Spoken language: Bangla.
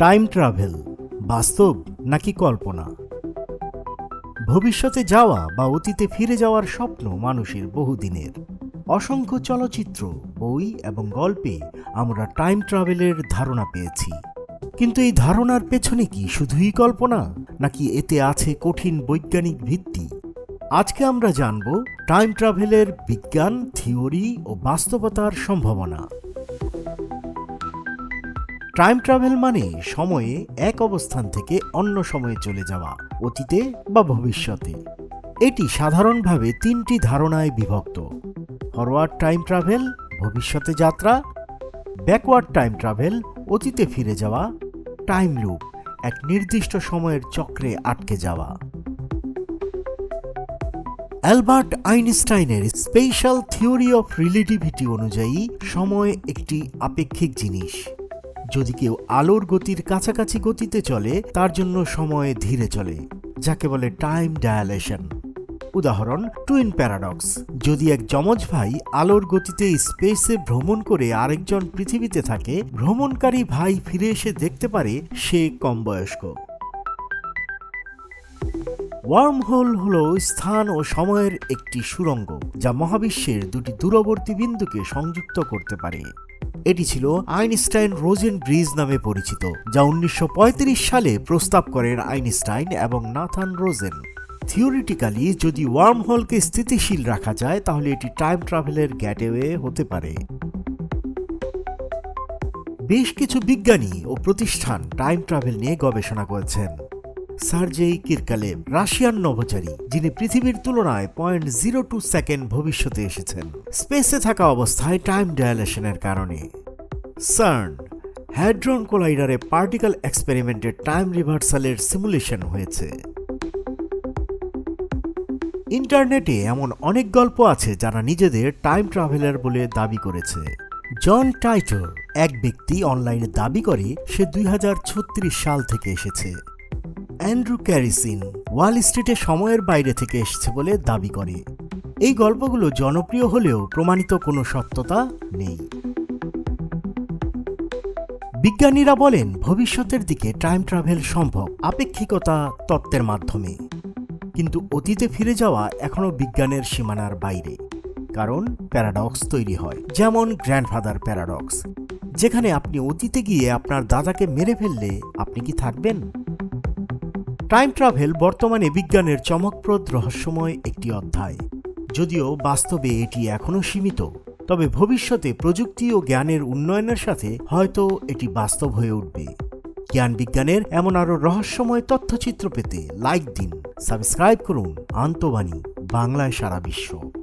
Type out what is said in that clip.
টাইম ট্রাভেল বাস্তব নাকি কল্পনা? ভবিষ্যতে যাওয়া বা অতীতে ফিরে যাওয়ার স্বপ্ন মানুষের বহুদিনের। অসংখ্য চলচ্চিত্র, বই এবং গল্পে আমরা টাইম ট্রাভেলের ধারণা পেয়েছি। কিন্তু এই ধারণার পেছনে কি শুধুই কল্পনা, নাকি এতে আছে কঠিন বৈজ্ঞানিক ভিত্তি? আজকে আমরা জানব টাইম ট্রাভেলের বিজ্ঞান থিওরি ও বাস্তবতার সম্ভাবনা। টাইম ট্রাভেল মানে সময়ে এক অবস্থান থেকে অন্য সময়ে চলে যাওয়া, অতীতে বা ভবিষ্যতে। এটি সাধারণভাবে তিনটি ধারণায় বিভক্ত। ফরওয়ার্ড টাইম ট্রাভেল ভবিষ্যতে যাত্রা। ব্যাকওয়ার্ড টাইম ট্রাভেল অতীতে ফিরে যাওয়া। টাইম লুপ এক নির্দিষ্ট সময়ের চক্রে আটকে যাওয়া। অ্যালবার্ট আইনস্টাইনের স্পেশাল থিওরি অফ রিলেটিভিটি অনুযায়ী সময় একটি আপেক্ষিক জিনিস। যদি কেউ আলোর গতির কাছাকাছি গতিতে চলে, তার জন্য সময় ধীরে চলে, যাকে বলে টাইম ডায়ালেশন উদাহরণ টুইন প্যারাডক্স যদি এক যমজ ভাই আলোর গতিতে স্পেসে ভ্রমণ করে আরেকজন পৃথিবীতে থাকে, ভ্রমণকারী ভাই ফিরে এসে দেখতে পারে সে কম বয়স্ক ওয়ার্মহোল হল স্থান ও সময়ের একটি সুড়ঙ্গ যা মহাবিশ্বের দুটি দূরবর্তী বিন্দুকে সংযুক্ত করতে পারে। এটি ছিল আইনস্টাইন রোজেন ব্রিজ নামে পরিচিত, যা উনিশশো পঁয়ত্রিশ সালে প্রস্তাব করেন আইনস্টাইন এবং নাথান রোজেন। থিওরিটিক্যালি, যদি ওয়ার্ম ওয়ার্মহোলকে স্থিতিশীল রাখা যায়, তাহলে এটি টাইম ট্রাভেলের গ্যাটেওয়ে হতে পারে। বেশ কিছু বিজ্ঞানী ও প্রতিষ্ঠান টাইম ট্রাভেল নিয়ে গবেষণা করেছেন। সার্জেই কিরকালেভ রাশিয়ান নভোচারী, যিনি পৃথিবীর তুলনায় পয়েন্ট জিরো টু সেকেন্ড ভবিষ্যতে এসেছেন। স্পেসে থাকা অবস্থায় টাইম ডায়ালেশনের কারণে। সার্ন হ্যাড্রন কোলাইডারে পার্টিকেল এক্সপেরিমেন্টের টাইম রিভার্সালের সিমুলেশন হয়েছে। ইন্টারনেটে এমন অনেক গল্প আছে যারা নিজেদের টাইম ট্রাভেলার বলে দাবি করেছে। জন টাইটর এক ব্যক্তি অনলাইনে দাবি করে, সে দুই হাজার ছত্রিশ সাল থেকে এসেছে। অ্যান্ড্রু ক্যারিসিন ওয়াল স্ট্রিটে সময়ের বাইরে থেকে এসেছে বলে দাবি করে। এই গল্পগুলো জনপ্রিয় হলেও প্রমাণিত কোনো সত্যতা নেই। বিজ্ঞানীরা বলেন, ভবিষ্যতের দিকে টাইম ট্রাভেল সম্ভব, আপেক্ষিকতা তত্ত্বের মাধ্যমে। কিন্তু অতীতে ফিরে যাওয়া এখনও বিজ্ঞানের সীমানার বাইরে। কারণ প্যারাডক্স তৈরি হয়, যেমন গ্র্যান্ডফাদার প্যারাডক্স। যেখানে আপনি অতীতে গিয়ে আপনার দাদাকে মেরে ফেললে আপনি কি থাকবেন? টাইম ট্রাভেল বর্তমানে বিজ্ঞানের চমকপ্রদ রহস্যময় একটি অধ্যায়। যদিও বাস্তবে এটি এখনও সীমিত, তবে ভবিষ্যতে প্রযুক্তি ও জ্ঞানের উন্নয়নের সাথে হয়তো এটি বাস্তব হয়ে উঠবে। জ্ঞান বিজ্ঞানের এমন আরও রহস্যময় তথ্যচিত্র পেতে লাইক দিন সাবস্ক্রাইব করুন, আন্তবাণী, বাংলায় সারা বিশ্ব।